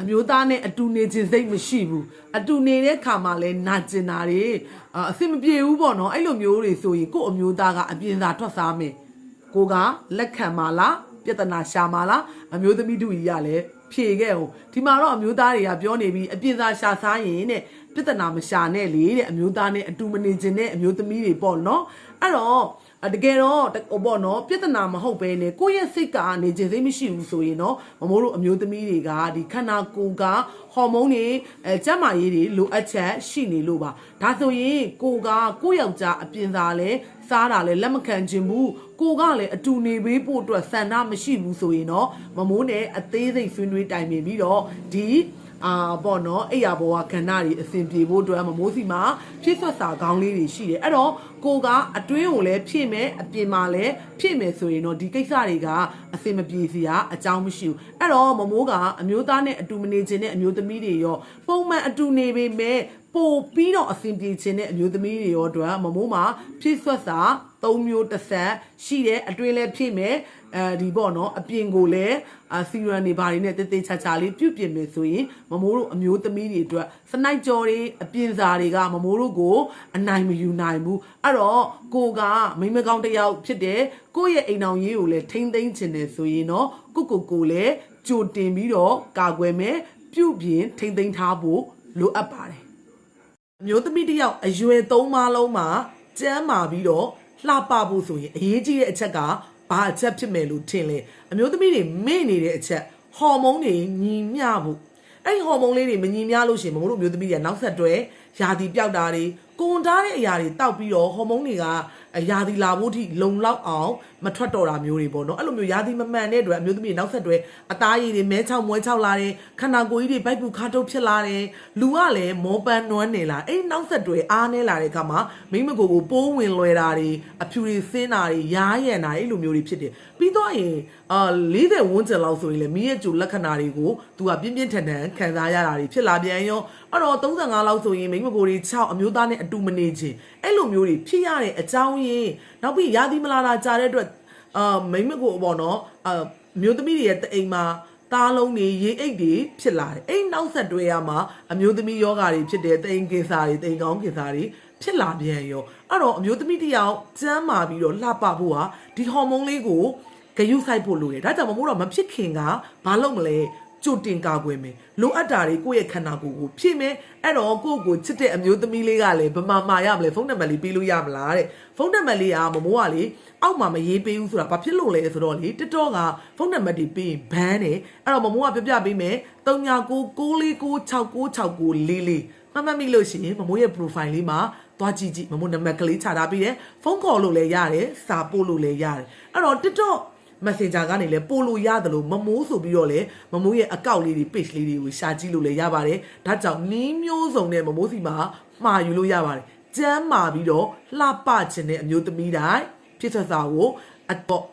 အမျိုးသားနဲ့အတူနေခြင်းစိတ်မရှိဘူးအတူနေတဲ့ခါမှာလဲနာကျင်တာတွေအာအဆင်မပြေဘူးပေါ့နော်အဲ့လိုမျိုးတွေဆိုရင်ကို့အမျိုးသားကအပြင်သာထွက်စားမယ်ကိုကလက်ခံပါလားပြဿနာရှာပါလားအမျိုးသမီးတို့ကြီးကလည်းဖြေခဲ့ဟုတ်ဒီမှာတော့အမျိုးသားတွေကပြောနေပြီးအပြင်သာရှာစားရင်တဲ့ ပြဿနာမရှာနဲ့လေတဲ့အမျိုးသားနဲ့အတူမနေခြင်းတဲ့အမျိုးသမီးတွေပေါ့နော်အဲ့တော့အတကယ်တော့တဟိုပေါ့နော်ပြဿနာမဟုတ်ပဲねကိုယ့်ရဲ့စိတ်ကနေခြင်းစိတ်မရှိဘူးဆိုရင်တော့မမိုးတို့အမျိုးသမီးတွေကဒီခန္ဓာကိုယ်ကဟော်မုန်းတွေအဲကျန်းမာရေးတွေလိုအပ်ချက်ရှိနေလို့ပါဒါဆိုရင်ကိုယ်ကကိုယ့်ယောက်ျားအပြင်သာလဲစားတာလဲလက်မခံခြင်းဘူးကိုကလည်းအတူနေပေးဖို့အတွက်ဆန္ဒမရှိဘူးဆိုရင်တော့မမိုးနဲ့အသေးစိတ်ဆွေးနွေးတိုင်ပင်ပြီးတော့ဒီ အာပေါ့နော်အဲ့ရဘောကကဏ္ဍတွေအစဉ်ပြေဖို့အတွက်မမိုးစီမှာဖြည့်ဆွတ်စာကောင်းလေးတွေရှိတယ်အဲ့တော့ကိုကအတွင်းကိုလည်းဖြည့်မယ်အပြင်မှာလည်းဖြည့်မယ်ဆိုရင်တော့ဒီကိစ္စတွေကအစဉ်မပြေစီရအကြောင်းမရှိဘူးအဲ့တော့မမိုးကအမျိုးသားနဲ့အတူမနေခြင်းနဲ့အမျိုးသမီးတွေရောပုံမှန်အတူနေပေမဲ့ပို့ပြီးတော့အစဉ်ပြေခြင်းနဲ့အမျိုးသမီးတွေရောအတွက်မမိုးမှာဖြည့်ဆွတ်စာ၃မျိုးတစ်ဆက်ရှိတယ်အတွင်းလည်းဖြည့်မယ် အဲဒီပေါ့နော်အပြင်ကိုလည်းအစီရန်တွေဘာတွေနဲ့တေးသေးချာချာလေးပြုတ်ပြင်မယ်ဆိုရင်မမိုးတို့အမျိုးသမီးတွေအတွက်စနိုက်ကြော်တွေအပြင်စာတွေကမမိုးတို့ကိုအနိုင်မယူနိုင်ဘူးအဲ့တော့ကိုကမိမကောင်းတစ်ယောက်ဖြစ်တယ်ကိုယ့်ရဲ့အိမ်အောင်ရေးကိုလည်းထိမ့်သိမ့်ချင်တယ်ဆိုရင်တော့ကိုကိုကိုလည်းကြိုတင်ပြီးတော့ကာကွယ်မယ်ပြုတ်ပြင်ထိမ့်သိမ့်ထားဖို့လိုအပ်ပါတယ်အမျိုးသမီးတစ်ယောက်အရွယ်သုံးပါးလုံးမှာကျမ်းမာပြီးတော့လှပဖို့ဆိုရင်အရေးကြီးတဲ့အချက်က ဘာအချက်ဖြစ်မယ်လို့ထင်လဲအမျိုးသမီးတွေမေ့နေတဲ့အချက်ဟော်မုန်းတွေညီမျှဖို့အဲ့ဒီဟော်မုန်းလေးတွေမညီမျှလို့ရှိရင်မမို့လို့အမျိုးသမီးတွေကနောက်ဆက်တွဲ ယာတီပြောက်တာတွေကိုန်ထားတဲ့အရာတွေတောက်ပြီးတော့ဟော်မုန်းတွေကယာတီလာဖို့ထိလုံလောက်အောင်မထွက်တော့တာမျိုးတွေပေါ့နော်အဲ့လိုမျိုးယာတီမမှန်တဲ့အတွက်အမျိုးသမီးတွေနောက်ဆက်တွဲအသားရည်တွေမဲချောက်မွဲချောက်လာတယ်ခန္ဓာကိုယ်ကြီးတွေဗိုက်ပူခါထုတ်ဖြစ်လာတယ်လူကလည်းမောပန်းနွမ်းနေလာအဲ့ဒီနောက်ဆက်တွဲအားနေလာတဲ့အခါမှာမိမကိုယ်ကိုပိုးဝင်လွယ်တာတွေအဖြူတွေဆင်းတာတွေရားရံတာအဲ့လိုမျိုးတွေဖြစ်တယ်ပြီးတော့ရင်အာ40ဝန်းကျင်လောက်ဆိုရင်လေမိရဲ့ကျူလက္ခဏာတွေကို तू ကပြင်းပြင်းထန်ထန်ခံစားရတာတွေဖြစ်လာပြန်ရောအဲ့တော့35လောက်ဆိုရင်မိမကိုယ်တွေ6အမျိုးသားနဲ့အတူမနေခြင်းအဲ့လိုမျိုးတွေဖြစ်ရတဲ့အကြောင်းရင်းနောက်ပြီးရာသီမလာတာကြာတဲ့အတွက်အာမိမကိုယ်ပေါ့နော်အာမျိုးသမီးတွေရဲ့တအိမ်မှာသားလုံးတွေရေအိတ်တွေဖြစ်လာတယ်အဲ့နောက်ဆက်တွဲရမှာအမျိုးသမီးယောဂါတွေဖြစ်တယ်တိမ်ကင်စာတွေတိမ်ကောင်းကင်စာတွေဖြစ်လာပြန်ရောအဲ့တော့အမျိုးသမီးတစ်ယောက်ကျမ်းမာပြီးတော့လှပဖို့ဟာဒီဟော်မုန်းလေးကိုဂယုဆိုင်ဖို့လိုတယ်ဒါကြောင့်မမို့တော့မဖြစ်ခင်ကဘာလုပ်မလဲ ကြိုတင်ကာကွယ်မယ်လိုအပ်တာတွေကိုယ့်ရဲ့ခန္ဓာကိုယ်ကိုဖြည့်မယ်အဲ့တော့ကိုယ့်ကိုချစ်တဲ့အမျိုးသမီးလေးကလည်းဘယ်မှာမှာရမလဲဖုန်းနံပါတ်လေးပေးလို့ရမလားတဲ့ဖုန်းနံပါတ်လေးကမမိုးကလေအောက်မှာမရေးပေးဘူးဆိုတာဘာဖြစ်လို့လဲဆိုတော့လေတစ်တော့ကဖုန်းနံပါတ်တွေပေးရင်ဘန်းတယ်အဲ့တော့မမိုးကပြပြပေးမယ်3996966944မမတ်မိလို့ရှိရင်မမိုးရဲ့ profile လေးမှာသွားကြည့်ကြည့်မမိုးနံပါတ်ကလေးချထားပြီးတယ်ဖုန်းခေါ်လို့လည်းရတယ်စာပို့လို့လည်းရတယ်အဲ့တော့တစ်တော့ messenger ကနေလည်းပို့လို့ရတယ်လို့မမိုးဆိုပြီးတော့လေမမိုးရဲ့အကောင့်လေးတွေ page လေးတွေကိုရှာကြည့်လို့လည်းရပါတယ်ဒါကြောင့်နီးမျိုးစုံနဲ့မမိုးစီမှာမှာယူလို့ရပါတယ်ကျမ်းမာပြီးတော့လှပခြင်းတဲ့အမျိုးသမီးတိုင်းဖြစ်ဆက်စာကိုအတော့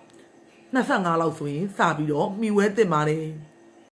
25လောက်ဆိုရင်စပြီးတော့မှီဝဲတင်ပါတယ်